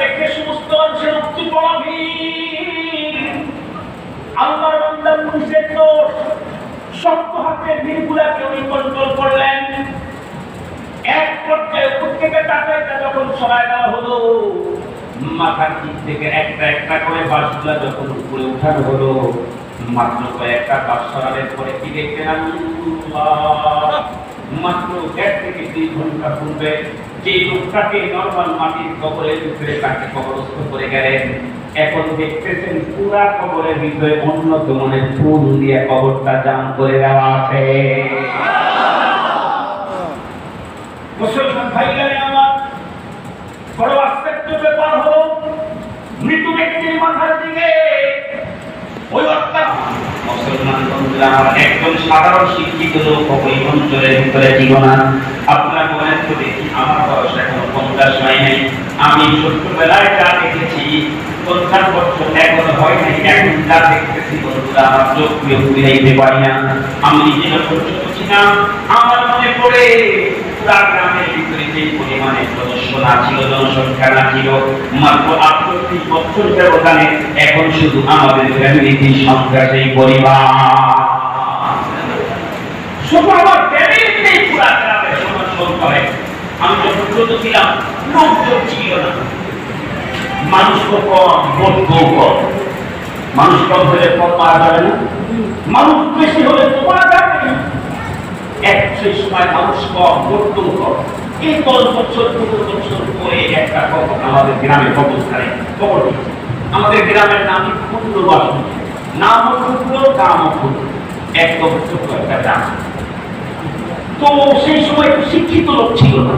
দেখে সমস্ত মানুষের মুক্তি পড়া ভিড় আল্লাহর বান্দা দোষ, শক্ত হাতে ভিড়গুলাকে উনি কন্ট্রোল করলেন এক পর্যায়ে উপর টাকাটা যখন সরাই দেওয়া হলো, মাথার দিক থেকে একটা একটা করে বাসগুলা যখন উপরে উঠানো হলো, মাত্র কয়েকটা বাস সরানোর পরে কি দেখলেন আল্লাহ? মাত্র দেড় থেকে দুই ঘণ্টা পূর্বে যে লোকটাকে নর্মাল মাটির কবরের ভিতরে তাকে কবরস্থ করে গেলেন, এখন দেখতেছেন পুরা কবরের ভিতরে উন্নত মনের ফুল দিয়ে কবরটা জাম করে দেওয়া আছে। মুসলমান ভাইগারে আমার বড় আশ্চর্য ব্যাপার ব্যক্তির মাথার দিকে ওই অর্থাৎ মুসলমান বন্ধুরা, আমার একজন সাধারণ শিক্ষিত লোক ওই অঞ্চলের ভিতরে আপনারা আমার বয়স পঞ্চাশ হয় নাই। আমি ছোট্টবেলায় যা দেখেছি এখন হয় নাই, এখন যা দেখতেছি বন্ধুরা, আমার চোখ পারি না। আমি নিজে ছিলাম আমার মনে পড়ে, পুরা গ্রামের ভিতরে যে পরিমাণে সদস্য না ছিল, জনসংখ্যা না ছিল, মাত্র আটষট্টি বছর ব্যবধানে এখন শুধু আমাদের পরিবার। পুরা গ্রামের আমি যখন ছিল না। মানুষ কম হলে কম পাওয়া যাবে না। মানুষ বেশি হলে পাওয়া যাবে এক সেই সময় মানুষ কম ভোট কম। এই দশ বছর, পনেরো বছর পরে একটা খবর আমাদের গ্রামের কবরস্থানে খবর দিচ্ছে। আমাদের গ্রামের নাম ক্ষুদ্র বাসন নাম ক্ষুদ্র কাম ক্ষুদ্র একদম ছোট্ট একটা গ্রাম তো সেই সময় শিক্ষিত লোক ছিল। না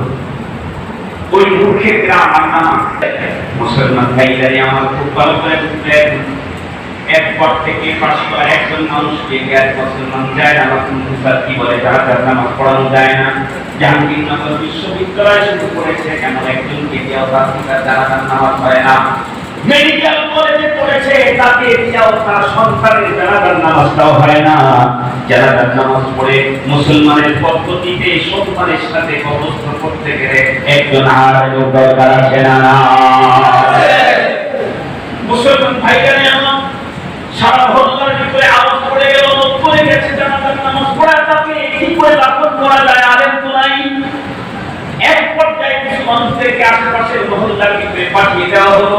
ওই মূর্খের গ্রাম আর নাম মুসলমান ভাইদারি আমার খুব ভালো করে বুঝলেন। এরপর থেকে পাশ করা একজন মানুষকে গ্যাস মুসলমান যায় না মুসলমান কি বলে, যারা তার নামাজ পড়ানো যায় না। জাহাঙ্গীরনগর বিশ্ববিদ্যালয় শুরু করেছে, কেন একজনকে দিয়াও তার যারা তার নামাজ পড়ে না? মেডিকেল কলেজে পড়েছে তাকে দিয়াও তার সন্তানের জানাজার নামাজটাও হয় না। জানাজার নামাজ পড়ে মুসলমানের পদ্ধতিতে সন্তানের সাথে কবস্থ করতে গেলে একজন আর লোক দরকার আছে না মুসলমান ভাইজানে আমার সারা হল্লার ভিতরে আওয়াজ পড়ে গেল পড়ে গেছে জানাজার নামাজ পড়া তাকে কি করে দাফন করা যায় আরেক তো নাই। এক পর্যায়ে কিছু মানুষদেরকে আশেপাশের মহল্লার ভিতরে পাঠিয়ে দেওয়া হলো।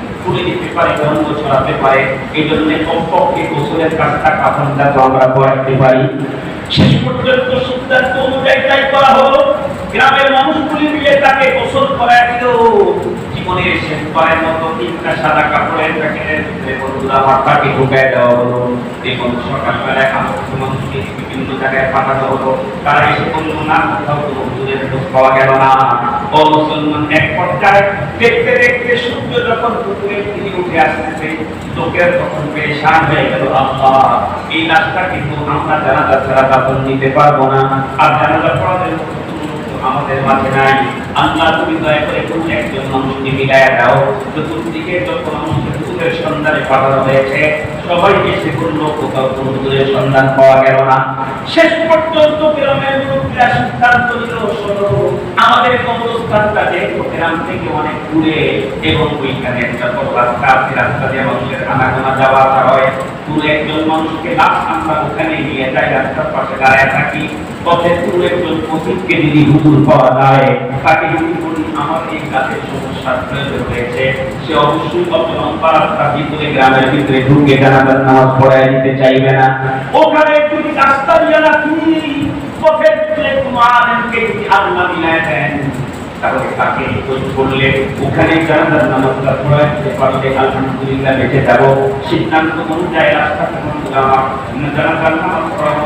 পুড়ে দিতে পারে, গন্ধ ছড়াতে পারে। এই জন্য কমপক্ষে গোসলের কাজটা কাফনটা তো আমরা করাতে পারি। শেষ পর্যন্ত সিদ্ধান্ত অনুযায়ী তাই করা হলো। গ্রামের মানুষগুলি মিলে তাকে গোসল করা দিল। দেখতে দেখতে সূর্য যখন পুকুরের দিকে উঠে আসতেছে, লোকের তখন পেরেশান হয়ে গেল, আল্লাহ, এই লাশটা কিন্তু আমরা জানাজা ছাড়া দাফন নিতে পারব না। আর জানাজা পড়াদের মতো কোনো লোক তো আমাদের মাঝে নাই। আল্লাহ তুমি দয়া করে প্রত্যেকজন মানুষকে বিদায় দাও। চতুর্দিকে যত মানুষকে হুজুরের সন্ধানে পাঠানো হয়েছে। সবাই এসে বলল কোথাও কোনো সন্ধান পাওয়া গেল না। শেষ পর্যন্ত গ্রামের লোকেরা সিদ্ধান্ত নিল আমাদের কবরস্থানটা যেহেতু গ্রাম থেকে অনেক দূরে এবং ওইখানে একটা বড় রাস্তা আছে, রাস্তা দিয়ে মানুষের আনাগোনা যাওয়া আসা হয়। পুরো একজন মানুষকে লাশ আমরা ওখানে নিয়ে যাই, রাস্তার পাশে দাঁড়ায় থাকি। পথে পুরো একজন পথিককে যদি হুজুর পাওয়া যায়, তাকে বলি আমার এই গাছের সমস্যার সে গ্রামের ভিতরে ঢুকে জানাজার চাইবে না। ওখানে তাহলে তাকে খোঁজ ওখানে জানাজার নামাজটা পড়ায় দিতে পারলে আলহামদুলিল্লাহ বেঁচে যাব। সিদ্ধান্ত অনুযায়ী রাস্তা জানাজার নামাজ পড়ানো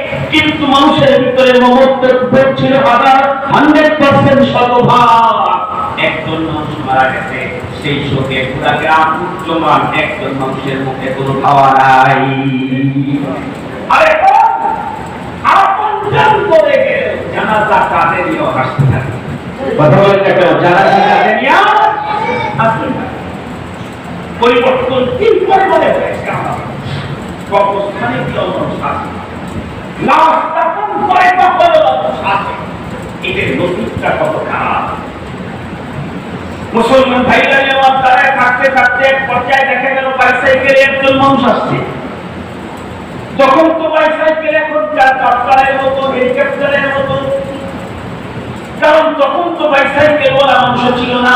কিন্তু মানুষের ভিতরে মমত্বের ছিল হাজার হান্ড্রেড পার্সেন্ট শতভাগ। একজন মানুষ মারা গেছে সেই শোকে পুরা গ্রাম উচ্চমান একজন মানুষের মুখে কোনো খাওয়া নাই। আর এখন আপন করে গেল। জানাজা কাদেরও হাসতে থাকে। কথা বলেন কেন? জানাজা কাদেরিয়া হাসতে থাকে। পরিবর্তন কি পরিমাণে হয়েছে আমার। কি মুসলমান ভাইরা নেওয়ার দ্বারায় থাকতে থাকতে এক পর্যায়ে দেখা গেল বাইসাইকেলে একজন মানুষ আসছে। তখন তো বাইসাইকেল এখন ট্রাক্টরের মতো, হেলিকপ্টারের মতো। কারণ তখন তো বাইসাইকেল বলা মানুষ ছিল না।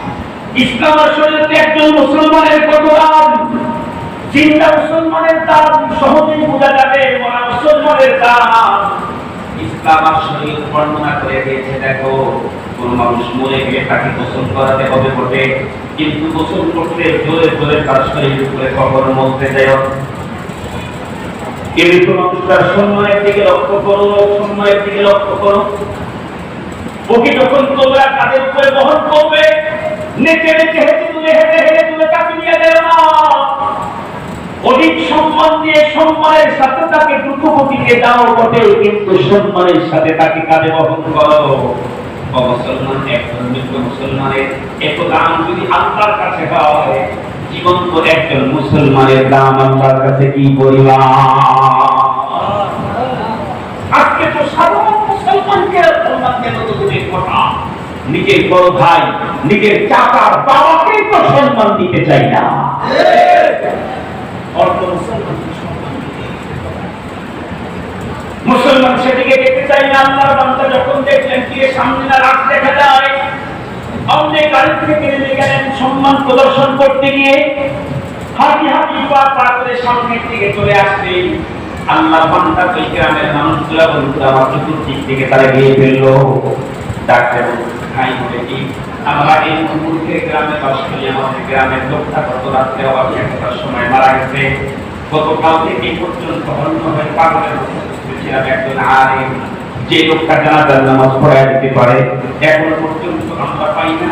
ইসলামের শরীয়তে একজন মুসলমানের কত দাম জিন্দা মুসলমানের দাম সহজেই বোঝা যাবে মরা মুসলমানের দাম ইসলাম শরীয়ত বর্ণনা করে দিয়েছে, দেখো, কোন মানুষ মরে গিয়ে তাকে গোসল করাতে হবে বটে, কিন্তু গোসল করতে জোরে জোরে তার শরীরের উপরে কখনো মলতে যায় কিন্তু মানুষটার সম্মানের দিকে লক্ষ্য করো সম্মানের দিকে লক্ষ্য করো। ওকে যখন তোমরা তাদের উপরে বহন করবে মুসলমান একজন মুসলমানের দাম যদি কাছে জীবন্ত একজন মুসলমানের দাম কাছে কি পরিমাণ আজকে তো সাধারণ মুসলমানকে সম্মান দেন তো দূরের কথা নিজের বড় ভাই, নিজের চাচার বাবাকে তো সম্মান দিতে চাই না। মুসলমান সেদিকে চাই না, আল্লাহর বান্দা যখন দেখলেন সামনে না রাত দেখা যায় গাড়ি থেকে নেমে গেলেন সম্মান প্রদর্শন করতে গিয়ে। হাঁটি হাঁটি পা সামনের দিকে চলে আসছে আল্লাহ বান্দা ওই গ্রামের মানুষগুলা বন্ধুরা আমার চতুর্দিক থেকে তারা গিয়ে ফেলল। ডাক্তার খাই বলে কি? আমরা এই মুহূর্তে গ্রামে বাস করি আমাদের গ্রামের লোকটা গত রাত্রে অবাধ একটার সময় মারা গেছে। গতকাল থেকে পর্যন্ত অন্য হয়ে পাগলের ছিলাম একজন আর যে লোকটা জানাজার নামাজ পড়ায় দিতে পারে, এখন পর্যন্ত আমরা পাই না।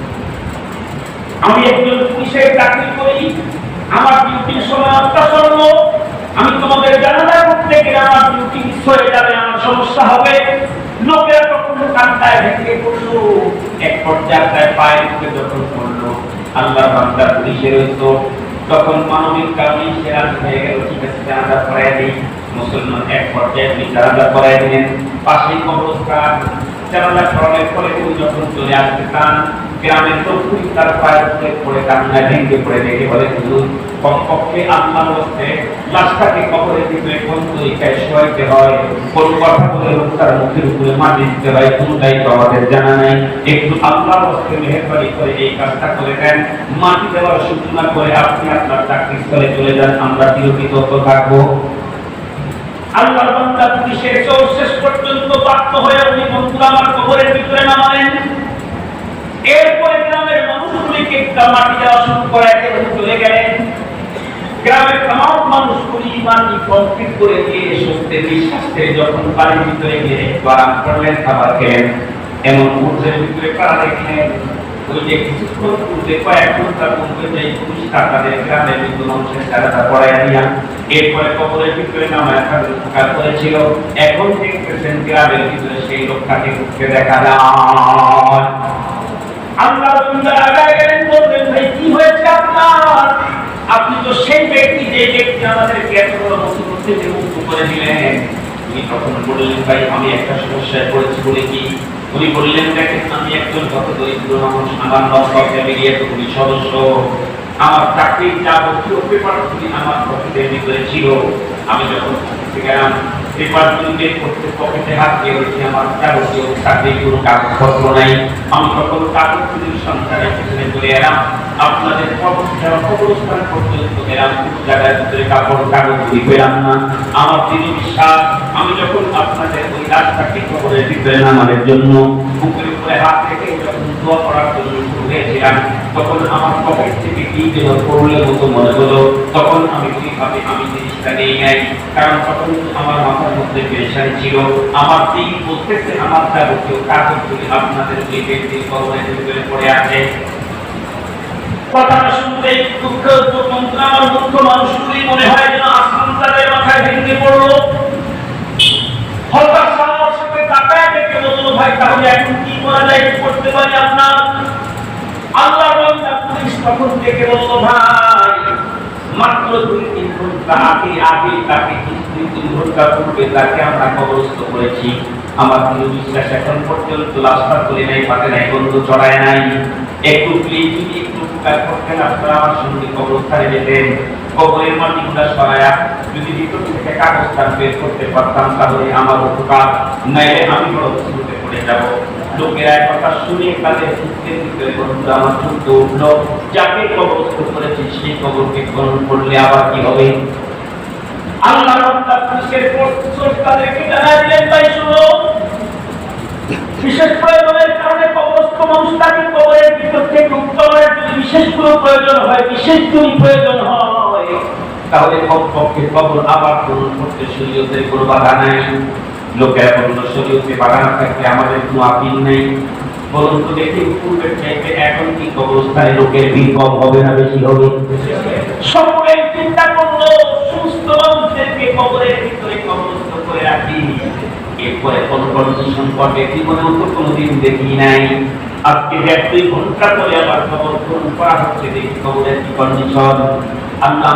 আমি একজন পুলিশের চাকরি করি, আমার ডিউটির সময় অত্যাসন্ন। আমি তোমাদের জানাজা করতে গেলে আমার ডিউটি মিস হয়ে যাবে, আমার সমস্যা হবে। লোকেরা তখন কান্দায় ভেঙে পড়ল। এক পর্যায়ে প্রায় পায়ের উপরে যখন পড়ল আল্লাহ বান্দা পুলিশের তো তখন মানবিক কারণে সে রাজি হয়ে গেল, ঠিক আছে, জানাজা করাই দিই মুসলমান এক পর্যায়ে তিনি জানাজা করাই দিলেন পাশেই কবরস্থান। জানাজা করানোর ফলে তিনি যখন চলে আসতে চান তার পড়ে পড়ে, দেখে বলে কমপক্ষে লাশটাকে কবরের ভিতরে কোন তরিকায় হয়? কোন কথা বলে লোকটার মুখের উপরে দিতে হয়? আমাদের জানা নাই। একটু মেহরবানি করে এই কাজটা করে দেন। মাটি দেওয়ার সূচনা করে আপনি আপনার চাকরি স্থলে চলে যান। আমরা চিরকৃতজ্ঞ থাকব। আল্লাহর বান্দা পুলিশের পর্যন্ত বাধ্য হয়ে উনি বন্ধুরা আমার কবরের ভিতরে নামালেন। এরপরে গ্রামের মানুষগুলি দিকে একটা মাটি দেওয়া শুরু করে, একেবারে চলে গেলেন গ্রামের তাম মানুষ কুড়ি কমপ্লিট করে দিয়ে সত্যি বিশ্বাস যখন বাড়ির ভিতরে গিয়ে আরাম করলেন, খাবার খেলেন, এমন মুহূর্তের ভিতরে কারা দেখলেন, ওই যে কিছুক্ষণ পূর্বে, কয়েক ঘণ্টা পূর্বে যে পুলিশ তাদের গ্রামের মৃত্যু মানুষের চারাটা পড়ায় দিয়া এরপরে কবরের ভিতরে নামায় থাকলে থাকা করেছিল। এখন দেখতেছেন গ্রামের ভিতরে সেই লোকটাকে দেখা যায়। আপনি তো সেই ব্যক্তি যে ব্যক্তি আমাদেরকে এত থেকে মুক্ত করে দিলেন। তখন বললেন, ভাই, আমি একটা সমস্যায় পড়েছি বলে কি? উনি বললেন, দেখেন, আমি একজন কত দরিদ্র মানুষ, আমার নৌকা ফ্যামিলি এতগুলি সদস্য। আমার চাকরির যাবতীয় পেপারগুলি আমার পকেটের ভিতরে ছিল আমি যখন গেলাম আমি তখন কাগজগুলির সংসারের পিছনে চলে এলাম। না। আমার যখন আপনাদের ওই রাস্তাকে কবরের ভিতরে নামানোর জন্য, বুকের উপরে হাত রেখে যখন করার জন্য তখন আমার পকেট থেকে কি যেন পড়লের মতো মনে হলো। তখন আমি ওইভাবে আমি জিনিসটা নিয়ে যাই কারণ তখন আমার মাথার মধ্যে পেরেশানি ছিল। আমার দিন বলতেছে আমার যাবতীয় কাগজগুলি আপনাদের ওই ব্যক্তির কবরের ভিতরে পড়ে আছে কথাটা শুনতে দুঃখ আমার মুখ্য মানুষগুলি মনে হয় যেন আসমান তাদের মাথায় ভেঙে পড়ল। হঠাৎ আমার সাথে তাকায় দেখে বলল, ভাই, তাহলে এখন কি করা যায়? করতে পারি আপনার আল্লাহ তখন থেকে বলল, ভাই মাত্র দুই তিন ঘণ্টা আগে আগে তাকে দুই তিন ঘণ্টা পূর্বে তাকে আমরা কবরস্থ করেছি। আমার দৃঢ় বিশ্বাস, এখন পর্যন্ত লাশটা তুলে নাই পাতে নাই, বন্ধু চড়ায় নাই। একটু যদি একটু উপকার করতেন, আপনারা আমার সঙ্গে কবরস্থানে যেতেন। কবরের মাটিগুলা সরায়া যদি ভিতর থেকে কাগজটা বের করতে পারতাম, তাহলে আমার উপকার। নাইলে আমি বড় মুসিবতে পড়ে যাব। লোকেরা কথা শুনে তাদের মুখের ভিতরে বন্ধুরা আমার চুপ উঠল। যাকে কবরস্থ করেছি, সেই কবরকে গ্রহণ করলে আবার কি হবে? আল্লাহ রাব্বুল তাদেরকে জানাই দিলেন ভাই শুনো। বিশেষ প্রয়োজনের কারণে কবরস্থ মানুষ তাকে কবরের ভিতর থেকে উত্তরের যদি বিশেষ কোনো প্রয়োজন হয় বিশেষ যদি প্রয়োজন হয়। তাহলে কমপক্ষে কবর আবার পূরণ করতে শরীয়তের কোনো বাধা নাই। লোকেরা বলল বাধা থাকলে আমাদের কোনো আপিল নেই? বলুন দেখি, পূর্বের চাইতে এখন কি কবরস্থানে লোকের ভিড় কম হবে না বেশি হবে? সকলে চিন্তা করল, সুস্থ মানুষদেরকে কবরের ভিতরে কবরস্থ করে রাখি। এরপরে কোন কন্ডিশন করবে জীবনে তো কোনোদিন দেখি নাই। আজকে এক দুই ঘণ্টা পরে আবার খবর করা হচ্ছে, দেখি খবরের কি কন্ডিশন আল্লাহ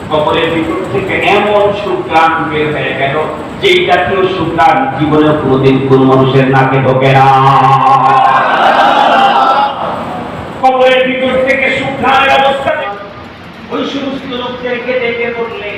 কবরের ভিতর থেকে এমন সুগ্রাম বের হয়ে গেল যে জাতীয় সুগ্রাম জীবনে কোনোদিন কোন মানুষের নাকে ঢোকে না। কবরের ভিতর থেকে সুগ্রামের অবস্থা দেখে ওই সমস্ত লোকদেরকে ডেকে বললে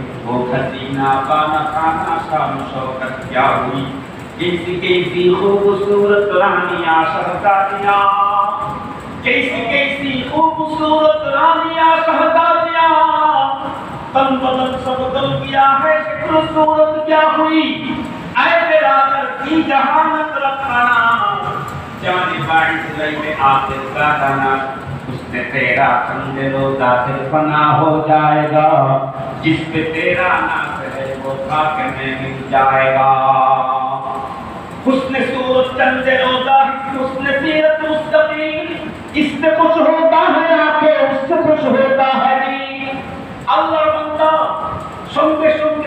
वो खजीना पाना खाना शाम शौकत क्या हुई कैसी कैसी खूबसूरत रानियाँ शहजादियाँ। कैसी कैसी खूबसूरत रानियाँ शहजादियाँ। तन बदन सब बदल गया है शक्ल सूरत क्या हुई? ऐ मेरा की जहानत रखना। जाने लई में आखिर का दाना उसने तेरा संदेलो दाखिल फना हो जाएगा जिस पे तेरा नाम है वो खाके में मिल जाएगा हुस्न सूरत चंदे रोजा हुस्न सीरत मुस्तकीम इससे कुछ होता है आके उससे कुछ होता है नहीं আল্লাহর বান্দা সঙ্গে সঙ্গে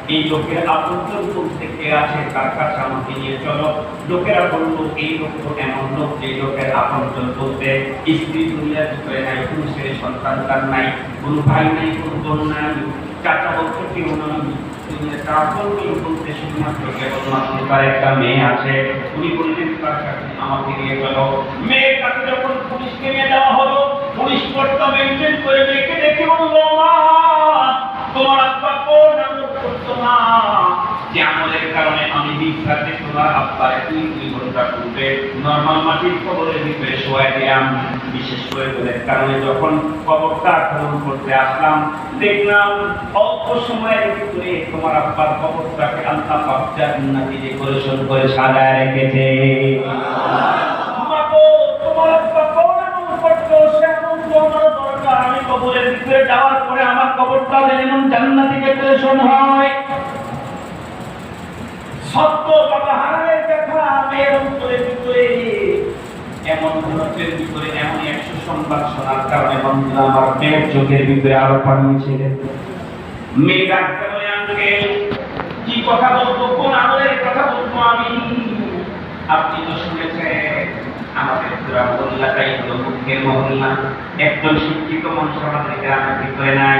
এই লোকের আপনজন বলতে কে আছে তার কাছে আমাকে নিয়ে চলো। লোকেরা বলল, এই লোক তো এমন লোক যে লোকের আপনজন বলতে স্ত্রী দুনিয়ার ভিতরে নাই কোনো ছেলে সন্তান তার নাই, কোনো ভাই নাই, কোনো বোন নাই। চাচা বলতে কেউ বলতে শুধুমাত্র তার একটা মেয়ে আছে। উনি বললেন, তার কাছে আমাকে নিয়ে চলো। যখন পুলিশকে নিয়ে যাওয়া হলো, পুলিশ কর্তা মেনটেন করে মেয়েকে দেখে মা, তোমার আব্বা কোন করতো কারণে আমি বিশ্বাসে তোমার আব্বার দুই দুই ঘণ্টা পূর্বে নর্মাল মাটির কবরের ভিতরে শোয়াই দিলাম, বিশেষ করে ওদের কারণে যখন কবরটা খনন করতে আসলাম, দেখলাম অল্প সময়ের ভিতরে তোমার আব্বার কবরটাকে আল্লাহ পাক জান্নাতি ডেকোরেশন করে সাজায় রেখেছে। আমার দরকার। আমি কবরের ভিতরে যাওয়ার পরে আমার কবরটা যেমন জান্নাতি ডেকোরেশন হয়, সত্য বাবা হারামের কথা মেয়ের অন্তরে ভিতরে। এমন মুহূর্তের ভিতরে এমন একশো সংবাদ শোনার কারণে বন্ধুরা আমার মেয়ের চোখের ভিতরে আরও পানি ছিল মেয়ে ডাক্তার হয়ে আমাকে কি কথা বলব? কোন আমলের কথা বলব আমি? আপনি তো শুনেছেন, আমাদের পুরা মহল্লাটাই হলো মুখের মহল্লা একজন শিক্ষিত মানুষ আমাদের গ্রামের ভিতরে নাই।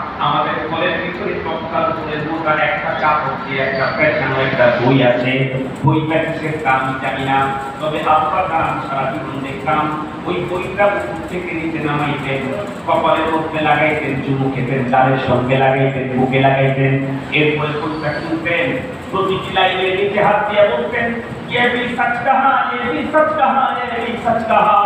আমাদের ঘরের ভিতরে টপকার উপরে মোটার একটা কাপড় দিয়ে একটা পেছানো একটা বই আছে। বই প্যাকেজের দাম জানি না। তবে আপনার দাম সারা জীবন দেখতাম, ওই বইটা উপর থেকে নিচে নামাইতেন কপালের মধ্যে লাগাইতেন, চুমু খেতেন চারের সঙ্গে লাগাইতেন, বুকে লাগাইতেন। এরপরে বইটা শুনতেন প্রতিটি লাইনে নিচে হাত দিয়ে বলতেন ये भी सच कहा ये भी सच कहा ये भी सच कहा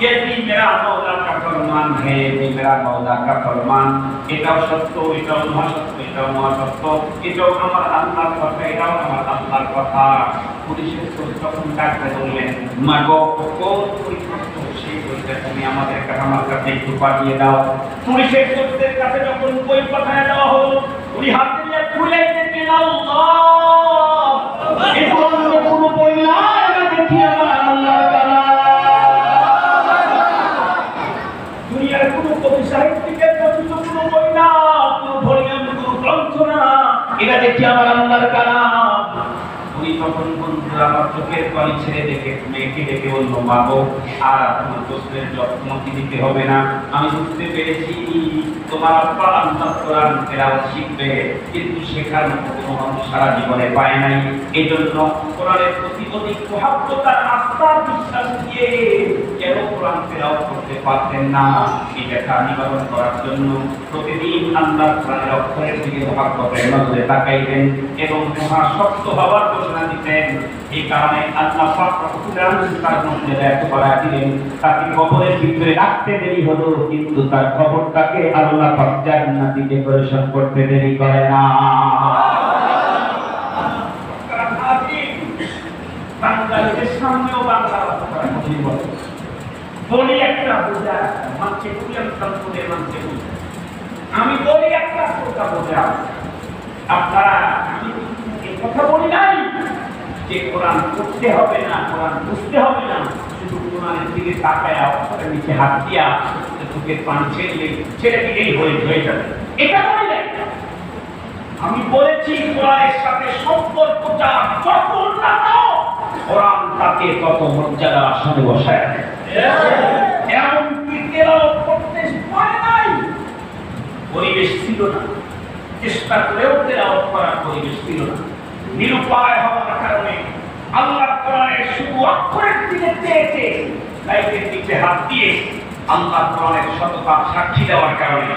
ये भी मेरा मौला का फरमान है ये भी मेरा मौला का फरमान এটাও সত্য এটাও মহাসত্য এটাও মহাসত্য এটাও আমার আল্লাহর কথা এটাও আমার আল্লাহর কথা পুলিশের চোখ তখন ডাকতে বললেন মা গো কোন পরিপক্ষ সেই বইটা তুমি আমাদের কাছে আমার কাছে একটু পাঠিয়ে দাও পুলিশের চোখদের কাছে যখন বই পাঠায় দেওয়া হলো উনি হাতে নিয়ে খুলে দেখলেন আল্লাহ ধরনের কোনো বই না এটা দেখি আমার আল্লাহর কালাম দুনিয়ার কোনো কবি সাহিত্যিকের রচিত কোনো বই না কোনো ভলিউম কোনো গ্রন্থ না এটা দেখি আমার আল্লাহর কালাম উনি তখন আমার চোখের পানি ছেড়ে দেখে, মেয়েকে ডেকে বলল মা গো, আর তোমার প্রশ্নের যত্ন কি দিতে হবে না। আমি বুঝতে পেরেছি তোমার আব্বা তেলাওয়াত শিখবে, কিন্তু শেখার মতো কোনো মানুষ সারা জীবনে পায় নাই। এই জন্য কোরআনের প্রতি অধিক মহাব্বতার আস্থা বিশ্বাস দিয়ে কেন কোরআন তেলাওয়াত করতে পারতেন না? ব্যথা নিবারণ করার জন্য প্রতিদিন আল্লাহ কোরআনের অক্ষরের দিকে মহাব্বতের নজরে তাকাইতেন এবং মহা শক্ত হওয়ার ঘোষণা দিতেন। এই কারণে আল্লাহ পাক মধ্যে ব্যর্থ করা দিলেন, তাকে কবরের ভিতরে রাখতে দেরি হলো, কিন্তু তার কবরটাকে আল্লাহ পাক জান্নাতি ডেকোরেশন করতে দেরি করে না। আমি বলি। একটা কথা বোঝা। আপনারা কথা বলি নাই। যে কোরআন পড়তে হবে না, কোরআন বুঝতে হবে না, শুধু কোরআনের দিকে তাকায় অক্ষরের নিচে হাত দিয়া চোখের পানি ছেড়লে ছেড়ে দিলেই হয়ে হয়ে যাবে। এটা বলি আমি বলেছি, কোরআনের সাথে সম্পর্কটা যত উন্নত কোরআন তাকে তত মর্যাদা আসনে বসায়। এমন কি করতে পারে নাই? পরিবেশ ছিল না। চেষ্টা করেও তেলাওয়াত করার পরিবেশ ছিল না। নিরুপায় হওয়ার কারণে আল্লাহ কোরআনের শুধু অক্ষরের দিকে চেয়েছে লাইফের নিচে হাত দিয়ে আল্লাহ কোরআনের শতভাগ সাক্ষী দেওয়ার কারণে